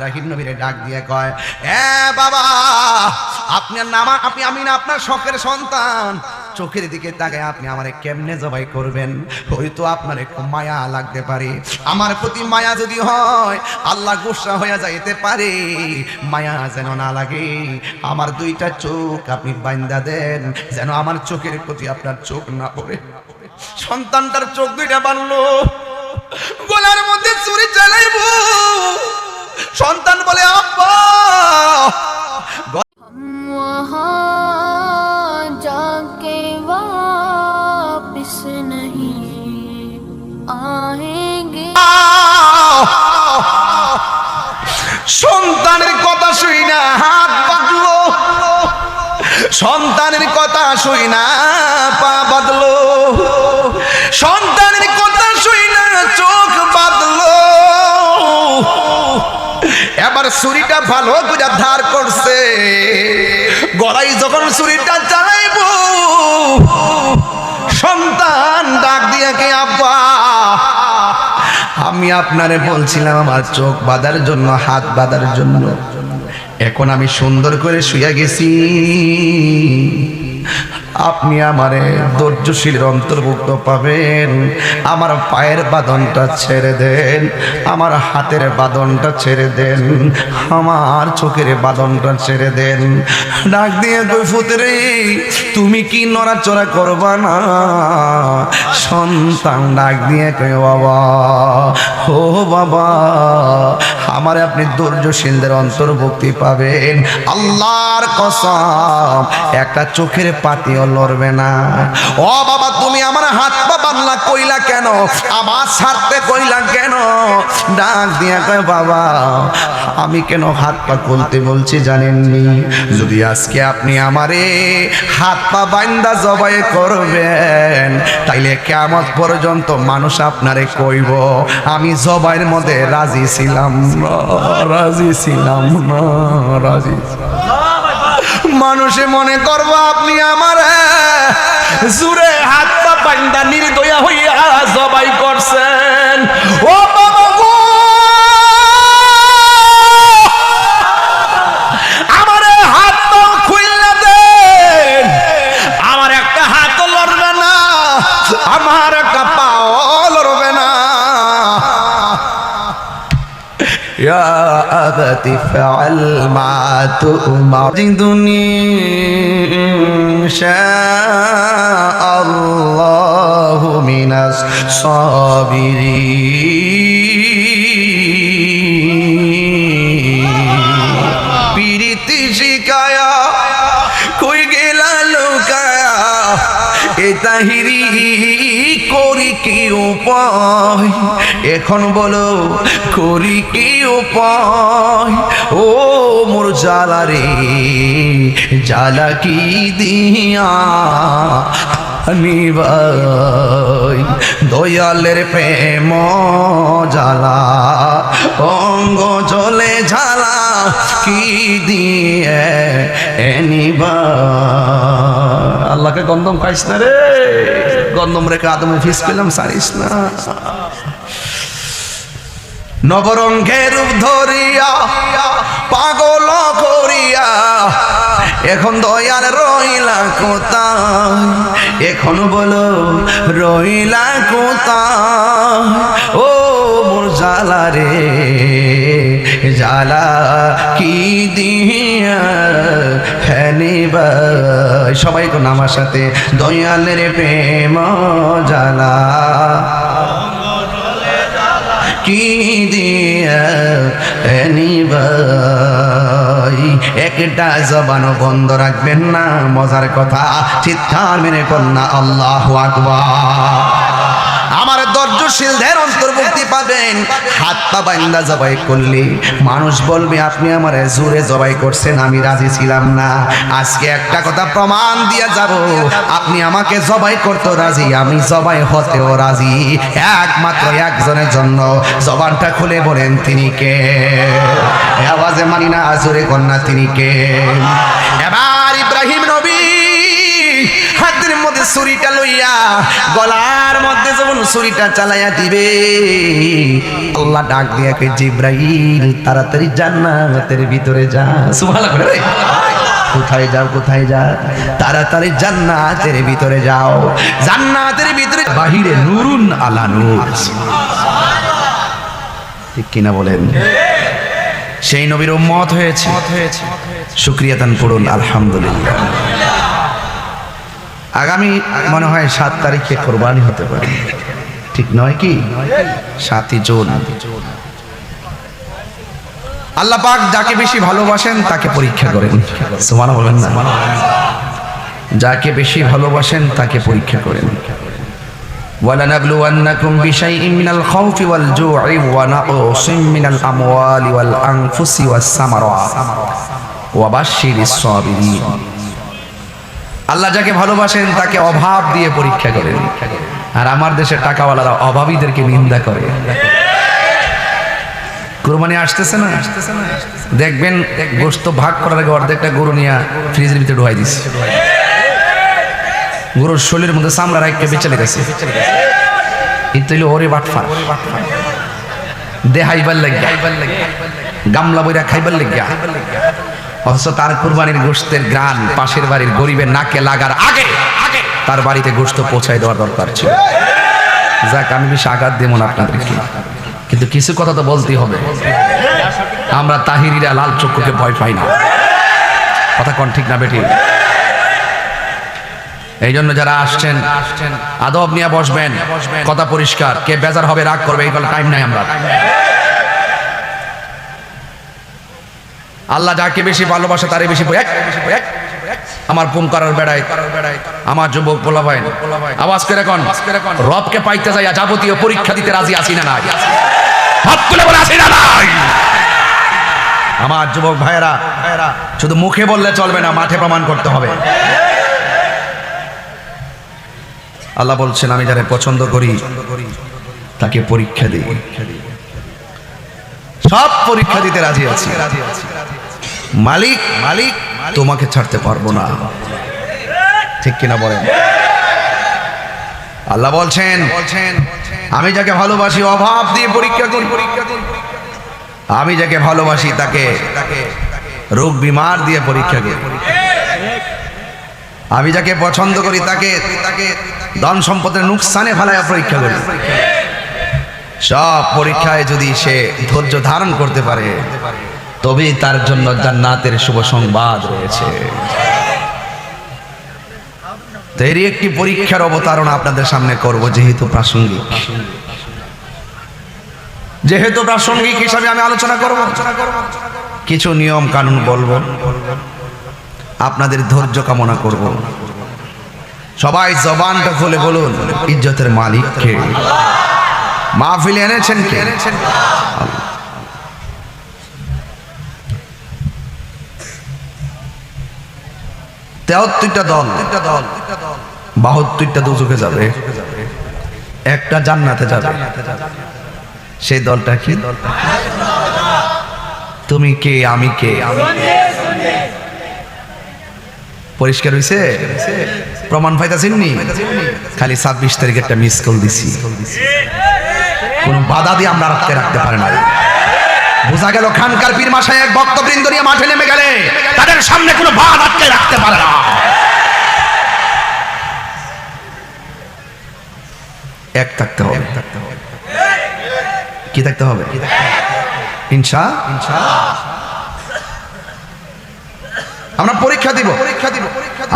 ডাক দিয়ে কয়, এ বাবা আপনার নাম আপনি, আমি না আপনার শখের সন্তান। চোখের দিকে তাকায় আপনি আমারে কেমনে জবাই করবেন? হয়তো আপনার একটু মায়া লাগতে পারে। আমার প্রতি মায়া যদি হয়, আল্লাহ গুসা হয়ে যাইতে পারে। মায়া যেন না লাগে। আমার দুইটা চোখ আপনি বাইন্দা দেন, যেন আমার চোখের প্রতি আপনার চোখ না পড়ে। সন্তানটার চোখ দুইটা বানলো। গলার মধ্যে চুরি চালাইবো। সন্তান বলে আব্বা वहाँ जाके वापिस नहीं आएंगे সন্তানের কথা শুই না হাত বাঁধলো সন্তানের কথা শুই না ছুরিটা ভালো করে ধার করছে। গলায় যখন ছুরিটা চালাইবো, সন্তান ডাক দিয়া কে, আব্বা, আমি আপনারে বলছিলাম আমার চোখ বাঁধার জন্য, হাত বাঁধার জন্য। এখন আমি সুন্দর করে শুয়ে গেছি। আপনি আমারে ধৈর্যশীলের অন্তর্ভুক্ত পাবেন। আমার পায়ের বাঁধনটা ছেড়ে দেন, আমার হাতের বাঁধনটা ছেড়ে দেন, আমার চোখের বাঁধনটা ছেড়ে দেন। ডাক দিয়ে কই ফুতরে তুমি কি নড়াচড়া করবা না? সন্তান ডাক দিয়ে কই বাবা, ও বাবা, আমার আপনি ধৈর্যশীলদের অন্তর্ভুক্তি পাবেন। আল্লাহর কসম, একটা চোখের পাতিও লড়বে না। ও বাবা, তুমি আমার হাত পা বাংলা কইলা কেন? আমার ছাড়তে কইলা কেন? ডাক দিয়া কয়, বাবা, আমি কেন হাত পা খুলতে বলছি জানেননি? যদি আজকে আপনি আমারে হাত পা বান্দা জবাই করবেন, তাইলে কেমন পর্যন্ত মানুষ আপনারে কইব, আমি জবাইয়ের মধ্যে রাজি ছিলাম রাজি ছিলাম রাজি মানুষে মনে করব আপনি আমার জুরে হাত পা বান্দা নির্দয়া হইয়া জবাই করছেন। ও تؤمر تجدني إن شاء الله من الصابرين পিরিতি শিকায়া কই গেলা লোকায়া এ তাহিরি করি কি উপায়? এখন বলো, করি কি উপায়? ও মোর জ্বালা রে জ্বালা কি দিয়া নিবাই দয়ালের প্রেম জ্বালা, অঙ্গ জলে ঝালা কি দিয়ে এনিবা আল্লাহকে গন্ধম খাইস না রে। গন্ধম রেখে আদম ফিস পেলাম, সারিস না। নবরঙ্গের রূপ ধরিয়া, পাগল করিয়া, এখন দয়াল রইলা কোথায়? এখন বলো, রইলা কোথায়? ও মোর জ্বালা রে। জ্বালা কি দিয়া সবাই কোন আমার সাথে, দয়ালের প্রেম জ্বালা কি দিয়া একটা জবান বন্ধ রাখবেন না, মজার কথা। চিৎকার মেনে কন্যা, আল্লাহ আকবার। আমার অন্তর্ভুক্তি পাবেন। হাত পা বান্দা জবাই করলে মানুষ বলবে, আপনি আমার জোরে জবাই করছেন, আমি রাজি ছিলাম না। আজকে একটা কথা প্রমাণ দিয়ে যাব, আপনি আমাকে জবাই করতে রাজি, আমি জবাই হতেও রাজি। একমাত্র একজনের জন্য জবানটা খুলে বলেন, তিনি কে? আওয়াজে মানি না, জোরে কন্যা, তিনি কে? এবার ইব্রাহিম নবী হাতের মধ্যে ছুরিটা লইয়া গলার মধ্যে ছুরিটা চালাইয়া দিবে। আল্লাহ ডাক দিয়া কে জিব্রাইল, তাড়াতাড়ি জান্নাতের ভিতরে যা। সুবহানাল্লাহ করে। কোথায় যাও, কোথায় যা? তাড়াতাড়ি জান্নাতের ভিতরে যাও। জান্নাতের ভিতরে বাহিরে নুরুন আলা নূর। ঠিক কিনা বলেন? সেই নবীর উম্মত হয়েছে। শুক্রিয়া দান করুন, আলহামদুলিল্লাহ। আগামী, মনে হয় সাত তারিখে কোরবানি হতে পারে। ঠিক নয় কি সাতই জুন আল্লাহ পাক যাকে বেশি ভালোবাসেন তাকে পরীক্ষা করেন সুমান বলেন না যাকে বেশি ভালোবাসেন তাকে পরীক্ষা করেন ولنبلونكم بشيء من الخوف والجوع ونقص من الأموال والأنفس والثمرات وبشر الصابرين আল্লাহ যাকে ভালোবাসেন তাকে অভাব দিয়ে পরীক্ষা করেন আর আমার দেশের টাকাওয়ালারা অভাবীদেরকে নিন্দা করে। কোরবানি আসতেছে না? দেখবেন গোস্ত ভাগ করার আগে অর্ধেকটা গরু নিয়ে ফ্রিজের ভিতরে ঢুকাই দিচ্ছে গরুর শরীরের মধ্যে চামড়া রাখতে বেঁচে লেগেছে কিন্তু ওরে বাটফা দেহাইবার গামলা বইরা খাইবার লাগিয়া। অথচ তার কুরবানির গোস্তের গ্রান পাশের বাড়ির গরিবের নাকে লাগার আগে তার বাড়িতে গোস্ত পৌঁছায় দেওয়ার দরকার ছিল। যাক আমি বেশি আঘাত দেবো না আপনাদেরকে। কিন্তু কিছু কথা তো বলতেই হবে। আমরা তাহিরিরা লাল চক্ষুকে ভয় পাই না। কথা কন ঠিক না বেটি? এই জন্য যারা আসছেন আদব নিয়ে বসবেন কথা পরিষ্কার। কে বেজার হবে রাগ করবে এই টাইম নাই আমরা। আল্লাহ যাকে বেশি ভালোবাসে তারে বেশি এক, আমার পুম করার বেড়ায়, আমার যুবক বলা ভাই আওয়াজ করে কোন, রবকে পাইতে যাইয়া যাবতীয় পরীক্ষা দিতে রাজি আছি না নাই? হাত তুলে বলে আছি না নাই? আমার যুবক ভাইয়েরা, শুধু মুখে বললে চলবে না, মাঠে প্রমাণ করতে হবে। আল্লাহ বলছেন, আমি যারা পছন্দ করি, তাকে পরীক্ষা দিই। সব পরীক্ষা দিতে রাজি আছি। মালিক মালিক তোমাকে ছাড়তে পারব না। ঠিক কিনা বলেন? আল্লাহ বলছেন, আমি যাকে ভালোবাসি, অভাব দিয়ে পরীক্ষা করি। পরীক্ষা করি আমি যাকে ভালোবাসি, তাকে রোগ বিমার দিয়ে পরীক্ষা করি। আমি যাকে পছন্দ করি তাকে তাকে ধন সম্পদের নুকসানে ফেলায় পরীক্ষা করি। সব পরীক্ষায় যদি সে ধৈর্য ধারণ করতে পারে তবেই তার জন্য জান্নাতের শুভ সংবাদ রয়েছে। তো এরই একটি পরীক্ষার অবতারণা আপনাদের সামনে করব, যেহেতু প্রাসঙ্গিক। যেহেতু প্রাসঙ্গিক হিসাবে আমি আলোচনা করব, কিছু নিয়ম কানুন বলব। আপনাদের ধৈর্য কামনা করব। সবাই জবানটা খুলে বলুন, ইজ্জতের মালিক কে মাহফিল এনেছেন কে? তেহত্তরটা দল, বাহাত্তরটা দুজকে যাবে। একটা জান্নাতে যাবে। সেই দলটা কি? তুমি কে, আমি কে? পরিষ্কার হয়েছে প্রমাণ পাইতাছেন নি খালি ছাব্বিশ তারিখ একটা মিস কল দিছি। কোন বাধা দিয়ে আমরা রাখতে রাখতে পারে না বোঝা গেল খানকার পীর মাসায় এক ভক্তবৃন্দ নিয়ে মাঠে নেমে গেলে। তাদের সামনে কোনো বাদ আটকে রাখতে পারে না। এক থাকতে হবে। কি থাকতে হবে? ইনশা? আমরা পরীক্ষা দিব। পরীক্ষা দিব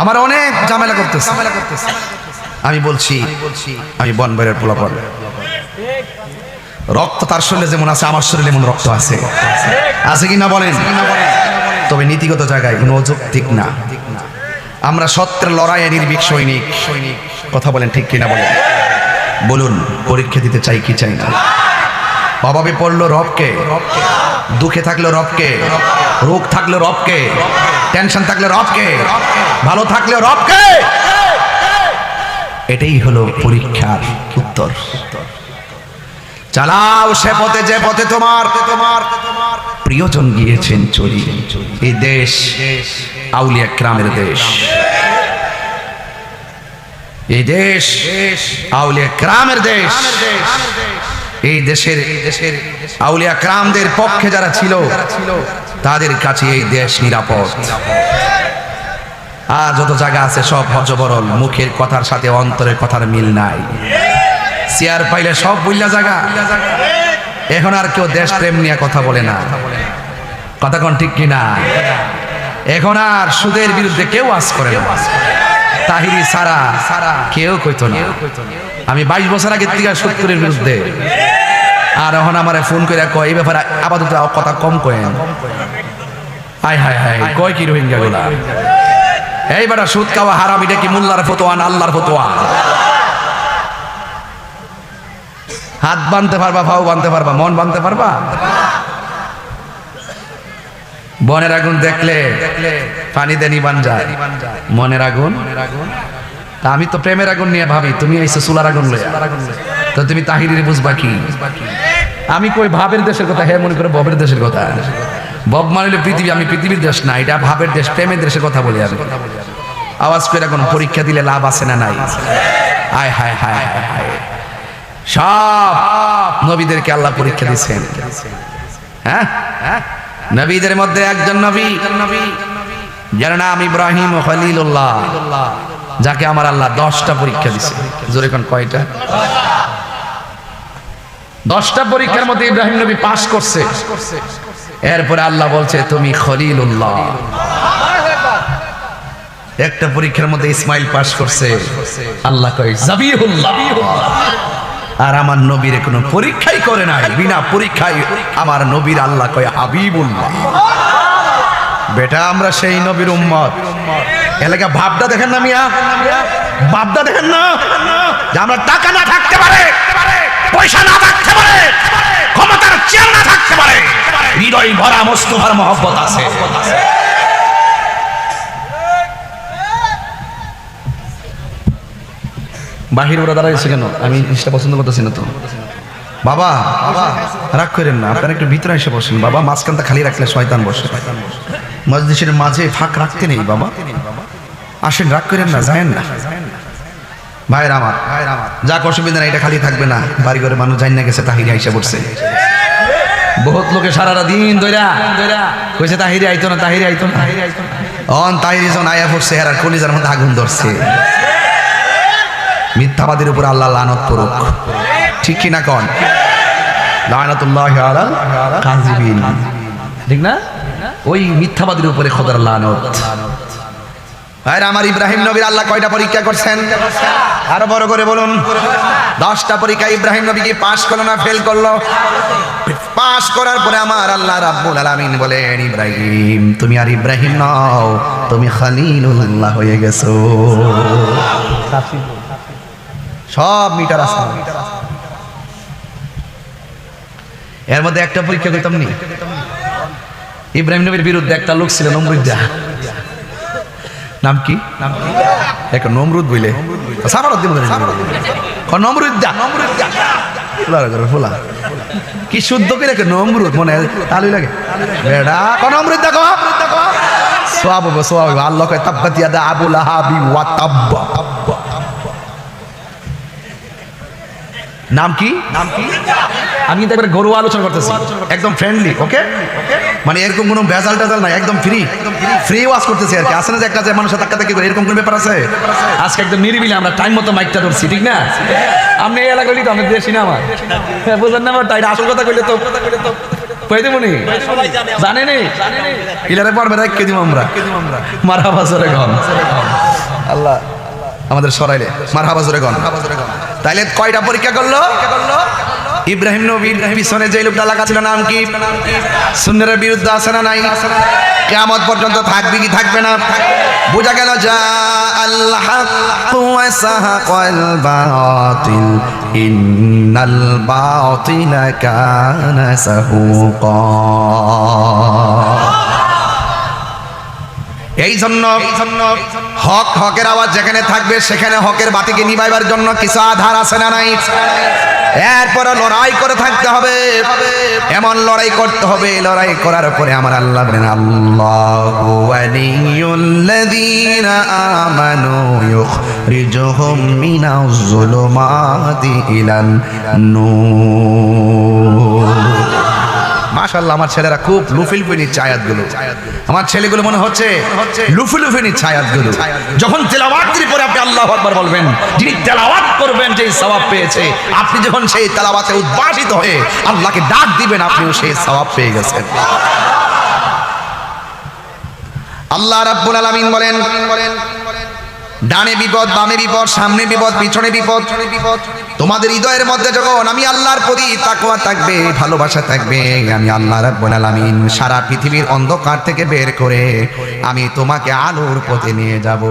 আমার অনেক ঝামেলা করতেছে। আমি বলছি, আমি বনবাইয়ের পোলাপন। রক্ত তার শরীরে যেমন আছে, আমার শরীরে যেমন রক্ত আছে। আছে কি না বলেন? তবে নীতিগত জায়গায় কোনো অযৌক্তিক না। আমরা সত্যের লড়াইয়ে নির্ভীক সৈনিক। কথা বলেন ঠিক কিনা বলেন? বলুন, পরীক্ষা দিতে চাই কি চাই না? অভাবে পড়ল রবকে, দুঃখে থাকল রবকে, রোগ থাকল রবকে, টেনশন থাকলে রবকে, ভালো থাকলে রবকে। এটাই হলো পরীক্ষার উত্তর। চালাও সে পথে, যে পথে তোমার তোমার। প্রিয়জন গিয়েছেন চলি এই দেশ আউলিয়া ক্রামের দেশ। এই দেশ আউলিয়া গ্রামের দেশ। এই দেশের দেশের আউলিয়া ক্রামদের পক্ষে যারা ছিল, তাদের কাছে এই দেশ নিরাপদ। আর যত জায়গা আছে সব হজবরল মুখের কথার সাথে অন্তরের কথার মিল নাই। চেয়ার পাইলে সব বইলা জায়গা এখন আর কেউ দেশ প্রেম নিয়ে কথা বলে না। কথা কোন ঠিক কিনা? এখন আর সুদের বিরুদ্ধে কেউ আস করে না। তাহিরি সারা সারা কেউ কইতো না। আমি বাইশ বছর আগে থেকে সত্তরের বিরুদ্ধে। আর এখন আমার ফোন করে কয়, এই ব্যাপারে আপাতত কথা কম কয়েন। হাই হাই হাই কয় কি রোহিঙ্গা গুলা? এই বেটা সুদ খাওয়া হারাম, এটা কি মোল্লার ফতোয়া না আল্লাহর ফতোয়া? হাত বানতে পারবা ফাও বানতে পারবা, মন বানতে পারবা? বনের আগুন দেখলে পানিতে নিবান যায়। মনের আগুন? তা আমি তো প্রেমের আগুন নিয়ে ভাবি, তুমি আইসো চুলার আগুন লইয়া। তো তুমি তাহিরির বুঝবা কি? আমি কই ভাবের দেশের কথা? হ্যাঁ মনে করে ববের দেশের কথা। বব মানিলে পৃথিবী, আমি পৃথিবীর দেশ না, এটা ভাবের দেশ, প্রেমের দেশের কথা বলি আমি। আওয়াজ করে এখন পরীক্ষা দিলে লাভ আছে না নাই? আয় হায় হায় হায় হায়। সব নবীদেরকে আল্লাহ পরীক্ষা দিচ্ছেন হ্যাঁ? নবীদের মধ্যে একজন নবী, যার নাম ইব্রাহিম খলিলুল্লাহ, যাকে আমার আল্লাহ দশটা পরীক্ষা দিছে জোরে কোন কয়টা? দশটা পরীক্ষার মধ্যে ইব্রাহিম নবী পাশ করছে। এরপরে আল্লাহ বলছে, তুমি খলিলুল্লাহ। একটা পরীক্ষার মধ্যে ইসমাইল পাশ করছে। আল্লাহ কয়, জাবিহুল্লাহ। আর আমার নবীর কোনো পরীক্ষাই করে নাই। বিনা পরীক্ষায় আমার নবীর আল্লাহ কয় হাবিবুল্লাহ। বেটা, আমরা সেই নবীর উম্মত। এলাকা ভাবটা দেখেন না মিয়া? ভাবটা দেখেন না? যে আমরা টাকা না থাকতে পারে, পয়সা না থাকতে পারে, ক্ষমতার চেয়ার না থাকতে পারে, হৃদয় ভরা মোস্তফার মহব্বত আছে। বাহির ওরা দাঁড়াইছে কেন? আমি জিনিসটা পছন্দ করতেছি না তো। বাবা, রাগ করেন না, আপনারা একটু ভিতরে এসে বসেন। বাবা, মাঝখানটা খালি রাখলে শয়তান বসে। মসজিদের মাঝে ফাঁক রাখতে নেই, বাবা। আসেন, রাগ করেন না, যায়েন না। ভাইয়ের আমার, যাক, অসুবিধা নাই, এটা খালি থাকবে না। বাড়ি ঘরে মানুষ জানি না গেছে, তাহিরি আইসা পড়ছে। বহুত লোকে সারাটা দিন দইরা কইছে, তাহিরি আইতো না, তাহিরি আইতো না। অন, তাহিরি যখন আয়া পড়ছে আর কলিজার মধ্যে আগুন ধরছে। মিথ্যাবাদের উপর আল্লাহ লানত করুক। ঠিক কন ঠিক না? উপরে ইব্রাহিম আল্লাহ কয়টা পরীক্ষা করছেন? বড় করে বলুন। দশটা পরীক্ষা ইব্রাহিম নবী কি পাশ করল না ফেল করল? পাশ করার পরে আমার আল্লাহ রাব্বুল ইব্রাহিম, তুমি আর ইব্রাহিম নাও, তুমি খলিলুল্লাহ হয়ে গেছো। সব মিটার আছে। এর মধ্যে একটা পরীক্ষা করতাম নি? ইব্রাহিম নবীর বিরুদ্ধে একটা লোক ছিল নমরুদ্দা। নাম কি? নাম এক নমরুদ বইলে। নমরুদ্দা? ফুলা কি শুদ্ধ করে নমরুদ, মনে তালুই লাগে। বেড়া ক নমরুদ্দা ক সোয়াব সোয়াব আল্লাহ কয় তাব্বাত ইয়াদা আবুল আহাবি ওয়া তাব্বা। নাম কি? নাম কি? আমি কিন্তু একবার গরু আলোচনা করতেছি। একদম ফ্রেন্ডলি ওকে মানে এরকম কোনো ভেজাল টেজাল নাই একদম ফ্রি ফ্রি ওয়াশ করতেছি আর কি। আসলে যে একটা যে মানুষের ধাক্কা ধাক্কি করে এরকম কোনো ব্যাপার আছে? আজকে একদম নিরিবিলি আমরা টাইম মতো মাইকটা ধরছি ঠিক না? আপনি এই এলাকা তো আমি দেশি না আমার। হ্যাঁ, বুঝলেন না আমার? তাই আসল কথা কইলে তো কইতে মনি জানে নি? ইলারে পারবে রাখ কে দিব আমরা মারা গন আল্লাহ আমাদের সরাইলে। মার হাবাজরে গন তাইলে কয়টা পরীক্ষা করল? ইব্রাহিম নবীর পিছনে যে লোকটা লাগা ছিল নাম কি? সুন্নের বিরুদ্ধে আছে না নাই? কেমন পর্যন্ত থাকবে কি থাকবে না? বোঝা গেল, যা আল্লাহ এই জন্য হক হকের আওয়াজ যেখানে থাকবে, সেখানে হকের বাতিকে নিবাইবার জন্য কিছু আধার আছে না নাই? এরপর লড়াই করে থাকতে হবে। এমন লড়াই করতে হবে লড়াই করার পরে আমার আল্লাহ বলেন, আল্লাহু ওয়ালিয়ুল্লাযীনা আমানু ইউখরিজুহুম মিনাজ যুলুমাতি ইলান নূর মাশাল্লাহ আমার ছেলেরা খুব লুফিলফি নিচ্ছে আয়াতগুলো আমার ছেলেগুলো মনে হচ্ছে লুফিলুফি নিচ্ছে আয়াতগুলো যখন তেলাওয়াতের পরে আপনি আল্লাহ আকবার বলবেন, যিনি তেলাওয়াত করবেন, যেই সওয়াব পেয়েছে, আপনি যখন সেই তেলাওয়াতে উদ্ভাসিত হয়ে আল্লাহকে ডাক দিবেন, আপনিও সেই সওয়াব পেয়ে গেছেন। আল্লাহ রাব্বুল আলামিন বলেন ডানে বিপদ, বামে বিপদ, সামনে বিপদ, পিছনে বিপদ। তোমাদের হৃদয়ের মধ্যে যখন আমি আল্লাহর প্রতি তাকওয়া থাকবে, ভালোবাসা থাকবে, আমি আল্লাহর রাব্বুল সারা পৃথিবীর অন্ধকার থেকে বের করে আমি তোমাকে আলোর পথে নিয়ে যাব।